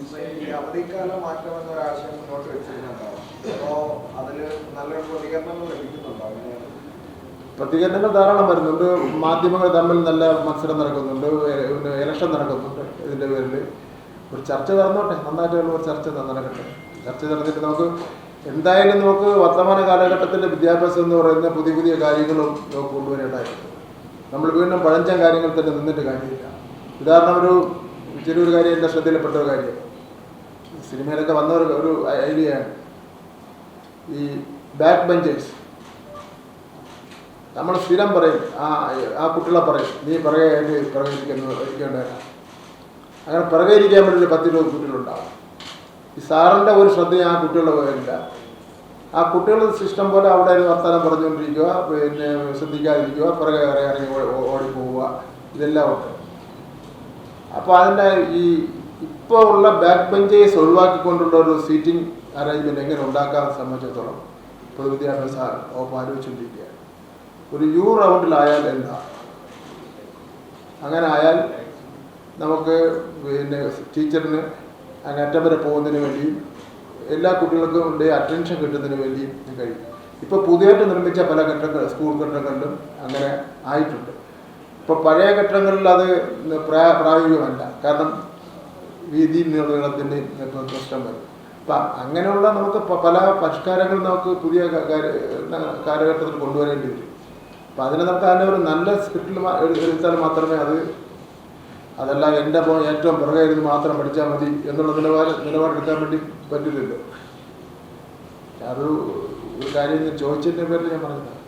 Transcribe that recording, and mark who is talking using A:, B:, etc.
A: ഈ അവധിക്കാലം മാറ്റം എന്നൊരാശയം മുന്നോട്ട് വെച്ചിരുന്നുണ്ടാവും അപ്പോ അതിൽ നല്ലൊരു പ്രതികരണങ്ങൾ
B: ധാരാളം വരുന്നുണ്ട്. മാധ്യമങ്ങൾ തമ്മിൽ നല്ല മത്സരം നടക്കുന്നുണ്ട്. ഇലക്ഷൻ നടക്കുന്നുണ്ട് ഇതിന്റെ പേരിൽ ഒരു ചർച്ച നടന്നോട്ടെ? നന്നായിട്ടുള്ള ഒരു ചർച്ച നടക്കട്ടെ? ചർച്ച നടന്നിട്ട് നമുക്ക് എന്തായാലും നമുക്ക് വർത്തമാന കാലഘട്ടത്തിന്റെ വിദ്യാഭ്യാസം എന്ന് പറയുന്ന പുതിയ പുതിയ കാര്യങ്ങളും നമുക്ക് കൊണ്ടുവരേണ്ടതായിട്ടുണ്ട്. നമ്മൾ വീണ്ടും പഴഞ്ചൻ കാര്യങ്ങൾ തന്നെ നിന്നിട്ട് കാര്യമില്ല. ഉദാഹരണം ഒരു ചെറിയൊരു കാര്യം എന്റെ ശ്രദ്ധയിൽപ്പെട്ട ഒരു കാര്യം. സിനിമയിലൊക്കെ വന്ന ഒരു ഐഡിയയാണ് ഈ ബാക്ക് ബെഞ്ചേഴ്സ് നമ്മൾ സ്ഥിരം പറയും ആ ആ കുട്ടികളെ പറയും നീ പിറകെ ആയിട്ട് പിറകെ ഇരിക്കുന്നു ഇരിക്കേണ്ടവരാ അങ്ങനെ പിറകെ ഇരിക്കാൻ വേണ്ടി ഒരു പത്തിരുപത് കുട്ടികളുണ്ടാവും ഈ സാറിന്റെ ഒരു ശ്രദ്ധയും ആ കുട്ടികളുടെ പോയില്ല ആ കുട്ടികൾ സിസ്റ്റം പോലെ അവിടെ വർത്തമാനം പറഞ്ഞുകൊണ്ടിരിക്കുക പിന്നെ ശ്രദ്ധിക്കാതിരിക്കുക പിറകെ ഇറങ്ങി ഇറങ്ങി പോവുക ഓടിപ്പോവുക. ഇതെല്ലാം ഉണ്ട്. അപ്പോൾ അതിന്റെ ഈ ഇപ്പോൾ ഉള്ള ബാക്ക് ബെഞ്ചേഴ്സ് ഒഴിവാക്കിക്കൊണ്ടുള്ള ഒരു സീറ്റിംഗ് അറേഞ്ച്മെന്റ് എങ്ങനെ ഉണ്ടാക്കാൻ സംബന്ധിച്ചിടത്തോളം പൊതുവിദ്യാഭ്യാസ വകുപ്പ് ആലോചിച്ചുകൊണ്ടിരിക്കുകയാണ്. ഒരു യു റൗണ്ടിലായാൽ എന്താ? അങ്ങനെ ആയാൽ നമുക്ക് പിന്നെ ടീച്ചറിന് അങ്ങ് അറ്റം വരെ പോകുന്നതിന് വേണ്ടിയും എല്ലാ കുട്ടികൾക്കും ഉണ്ട് അറ്റൻഷൻ കിട്ടുന്നതിന് വേണ്ടിയും കഴിയും. ഇപ്പോൾ പുതിയതായിട്ട് നിർമ്മിച്ച പല ഘട്ടങ്ങൾ സ്കൂൾ ഘട്ടങ്ങളിലും അങ്ങനെ ആയിട്ടുണ്ട്. ഇപ്പോൾ പഴയ ഘട്ടങ്ങളിൽ അത് പ്രാ- പ്രായോഗികമല്ല. കാരണം വീതി നീളത്തിന്റെ പ്രശ്നം വരും. അപ്പം അങ്ങനെയുള്ള നമുക്ക് പല പരിഷ്കാരങ്ങൾ നമുക്ക് പുതിയ കാലഘട്ടത്തിൽ കൊണ്ടുവരേണ്ടി വരും. അപ്പം അതിനെ നമുക്ക് അതിന്റെ ഒരു നല്ല സ്ക്രിപ്റ്റിൽ എടുത്താൽ മാത്രമേ അത് അതെല്ലാം എന്റെ ഏറ്റവും പുറകെ ഇരുന്ന് മാത്രം പഠിച്ചാൽ മതി എന്നുള്ള നിലപാട് നിലപാടെടുക്കാൻ വേണ്ടി പറ്റില്ലല്ലോ. അതൊരു ഒരു കാര്യം ചോദിച്ചതിന്റെ പേരിൽ ഞാൻ പറഞ്ഞതാണ്